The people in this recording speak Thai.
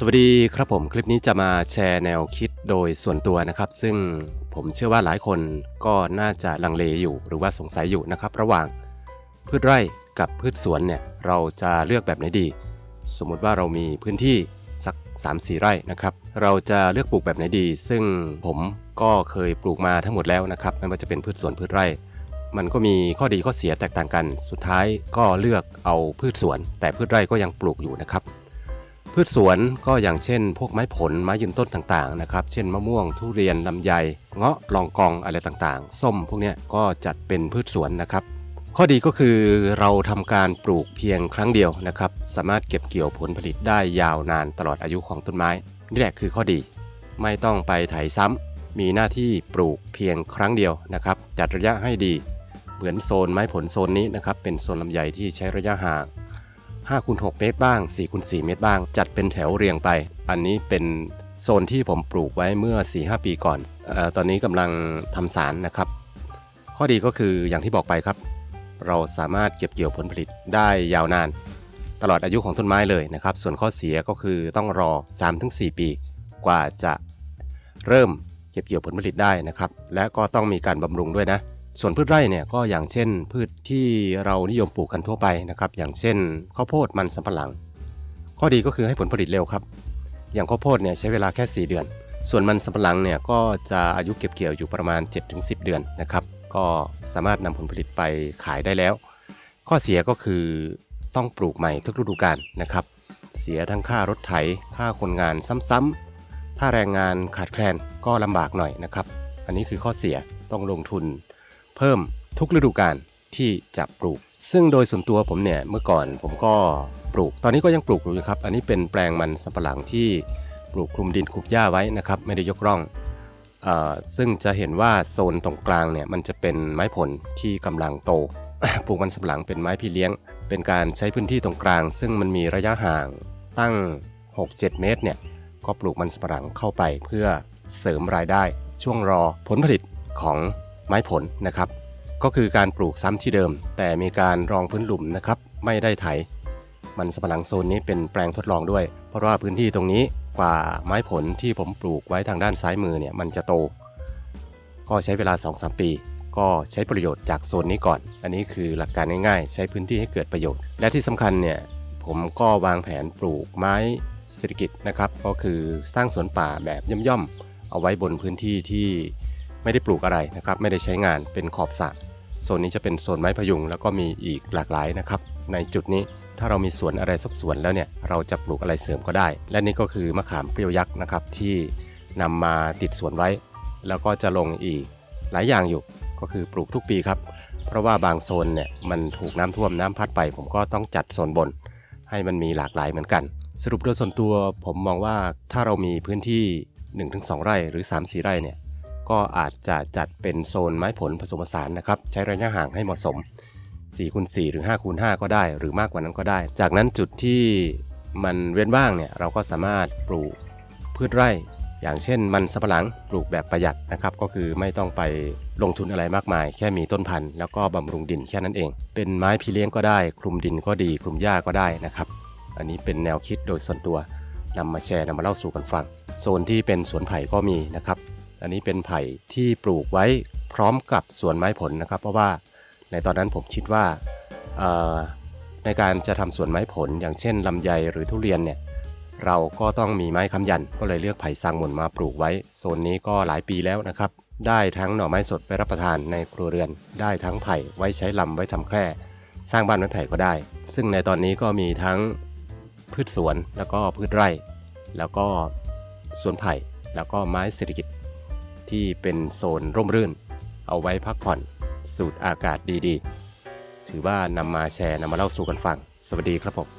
สวัสดีครับผมคลิปนี้จะมาแชร์แนวคิดโดยส่วนตัวนะครับ ซึ่งผมเชื่อว่าหลายคนก็น่าจะลังเลอยู่หรือว่าสงสัยอยู่นะครับ ระหว่างพืชไร่กับพืชสวนเนี่ยเราจะเลือกแบบไหนดี สมมุติว่าเรามีพื้นที่สัก 3-4 ไร่นะครับ เราจะเลือกปลูกแบบไหนดี ซึ่งผมก็เคยปลูกมาทั้งหมดแล้วนะครับไม่ว่าจะเป็นพืชสวนพืชไร่ มันก็มีข้อดีข้อเสียแตกต่างกัน สุดท้ายก็เลือกเอาพืชสวน แต่พืชไร่ก็ยังปลูกอยู่นะครับ พืชสวนก็อย่างเช่น พวกไม้ผลไม้ยืนต้นต่างๆนะครับเช่นมะม่วงทุเรียนลำไยเงาะลองกองอะไรต่างๆ ส้มพวกนี้ก็จัดเป็นพืชสวนนะครับ ข้อดีก็คือเราทำการปลูกเพียงครั้งเดียวนะครับ สามารถเก็บเกี่ยวผลผลิตได้ยาวนานตลอดอายุของต้นไม้นี่แหละคือข้อดี ไม่ต้องไปไถซ้ำมีหน้าที่ปลูกเพียงครั้งเดียวนะครับ จัดระยะให้ดี เหมือนโซนไม้ผลโซนนี้นะครับเป็นโซนลำไยที่ใช้ระยะห่าง 5คูณ6เมตรบ้าง4คูณ4เมตรบ้าง จัดเป็นแถวเรียงไป อันนี้เป็นโซนที่ผมปลูกไว้เมื่อ 4-5 ปีก่อนออตอนนี้กำลังทำสารนะครับ ข้อดีก็คืออย่างที่บอกไปครับ เราสามารถเก็บเกี่ยวผลผลิตได้ยาวนาน ตลอดอายุของต้นไม้เลยนะครับ ส่วนข้อเสียก็คือต้องรอ 3-4 ปี กว่าจะเริ่มเก็บเกี่ยวผลผลิตได้นะครับ และก็ต้องมีการบำรุงด้วยนะ ส่วนพืชไร่เนี่ยก็อย่างเช่น พืชที่เรานิยมปลูกกันทั่วไปนะครับอย่างเช่นข้าวโพดมันสำปะหลัง ข้อดีก็คือให้ผลผลิตเร็วครับ อย่างข้าวโพดเนี่ยใช้เวลาแค่ 4 เดือน ส่วนมันสำปะหลังเนี่ยก็จะอายุเก็บเกี่ยวอยู่ประมาณ 7-10 เดือนนะครับก็สามารถนำผลผลิตไปขายได้แล้ว ข้อเสียก็คือต้องปลูกใหม่ทุกฤดูกาลนะครับ เสียทั้งค่ารถไถ ค่าคนงานซ้ำๆถ้าแรงงานขาดแคลนก็ลำบากหน่อยนะครับ อันนี้คือข้อเสียต้องลงทุน เพิ่มทุกฤดูกาลที่จะปลูก ซึ่งโดยส่วนตัวผมเนี่ยเมื่อก่อนผมก็ปลูก ตอนนี้ก็ยังปลูกอยู่นะครับ อันนี้เป็นแปลงมันสำปะหลังที่ปลูกคลุมดินคลุมหญ้าไว้นะครับไม่ได้ยกร่องอซึ่งจะเห็นว่าโซนตรงกลางเนี่ยมันจะเป็นไม้ผลที่กำลังโตปลูกมันสำปะหลังเป็นไม้พี่เลี้ยง เป็นการใช้พื้นที่ตรงกลาง ซึ่งมันมีระยะห่างตั้ง 6-7 เมตรเนี่ยก็ปลูกมันสำปะหลังเข้าไปเพื่อเสริมรายได้ ช่วงรอผลผลิตของ ไม้ผลนะครับ ก็คือการปลูกซ้ำที่เดิม แต่มีการรองพื้นหลุมนะครับไม่ได้ไถ มันสำปะหลังโซนนี้เป็นแปลงทดลองด้วย เพราะว่าพื้นที่ตรงนี้กว่าไม้ผลที่ผมปลูกไว้ทางด้านซ้ายมือเนี่ยมันจะโต ก็ใช้เวลา 2-3 ปี ก็ใช้ประโยชน์จากโซนนี้ก่อน อันนี้คือหลักการง่ายๆ ใช้พื้นที่ให้เกิดประโยชน์ และที่สำคัญเนี่ยผมก็วางแผนปลูกไม้เศรษฐกิจนะครับ ก็คือสร้างสวนป่าแบบย่อมๆ เอาไว้บนพื้นที่ที่ ไม่ได้ปลูกอะไรนะครับ ไม่ได้ใช้งานเป็นขอบสระโซนนี้จะเป็นโซนไม้พยุงแล้วก็มีอีกหลากหลายนะครับ ในจุดนี้ถ้าเรามีสวนอะไรสักสวนแล้วเนี่ยเราจะปลูกอะไรเสริมก็ได้ และนี่ก็คือมะขามเปรี้ยวยักษ์นะครับที่นำมาติดสวนไว้ แล้วก็จะลงอีกหลายอย่างอยู่ก็คือปลูกทุกปีครับ เพราะว่าบางโซนเนี่ยมันถูกน้ำท่วมน้ำพัดไป ผมก็ต้องจัดโซนบน ให้มันมีหลากหลายเหมือนกัน สรุปโดยส่วนตัวผมมองว่าถ้าเรามีพื้นที่ 1-2 ไร่หรือ 3-4 ไร่เนี่ย ก็อาจจะจัดเป็นโซนไม้ผลผสมผสานนะครับ ใช้ระยะห่างให้เหมาะสม4คูณ4หรือ5คูณ5ก็ได้ หรือมากกว่านั้นก็ได้ จากนั้นจุดที่มันเว้นว่างเนี่ยเราก็สามารถปลูกพืชไร่ อย่างเช่นมันสำปะหลังปลูกแบบประหยัดนะครับ ก็คือไม่ต้องไปลงทุนอะไรมากมาย แค่มีต้นพันธุ์แล้วก็บำรุงดินแค่นั้นเอง เป็นไม้พี่เลี้ยงก็ได้ คลุมดินก็ดี คลุมหญ้าก็ได้นะครับ อันนี้เป็นแนวคิดโดยส่วนตัวนำมาแชร์นำมาเล่าสู่กันฟัง โซนที่เป็นสวนไผ่ก็มีนะครับ อันนี้เป็นไผ่ที่ปลูกไว้พร้อมกับสวนไม้ผลนะครับ เพราะว่าในตอนนั้นผมคิดว่าในการจะทำสวนไม้ผล อย่างเช่นลำไยหรือทุเรียนเนี่ยเราก็ต้องมีไม้ค้ำยัน ก็เลยเลือกไผ่ซางหม่นมาปลูกไว้โซนนี้ก็หลายปีแล้วนะครับได้ทั้งหน่อไม้สดไปรับประทานในครัวเรือน ได้ทั้งไผ่ไว้ใช้ลำไว้ทำแคร่สร้างบ้านไม้ไผ่ก็ได้ ซึ่งในตอนนี้ก็มีทั้งพืชสวนแล้วก็พืชไร่ แล้วก็สวนไผ่แล้วก็ไม้เศรษฐกิจ ที่เป็นโซนร่มรื่น เอาไว้พักผ่อนสูดอากาศดีๆ ถือว่านำมาแชร์นำมาเล่าสู่กันฟัง สวัสดีครับผม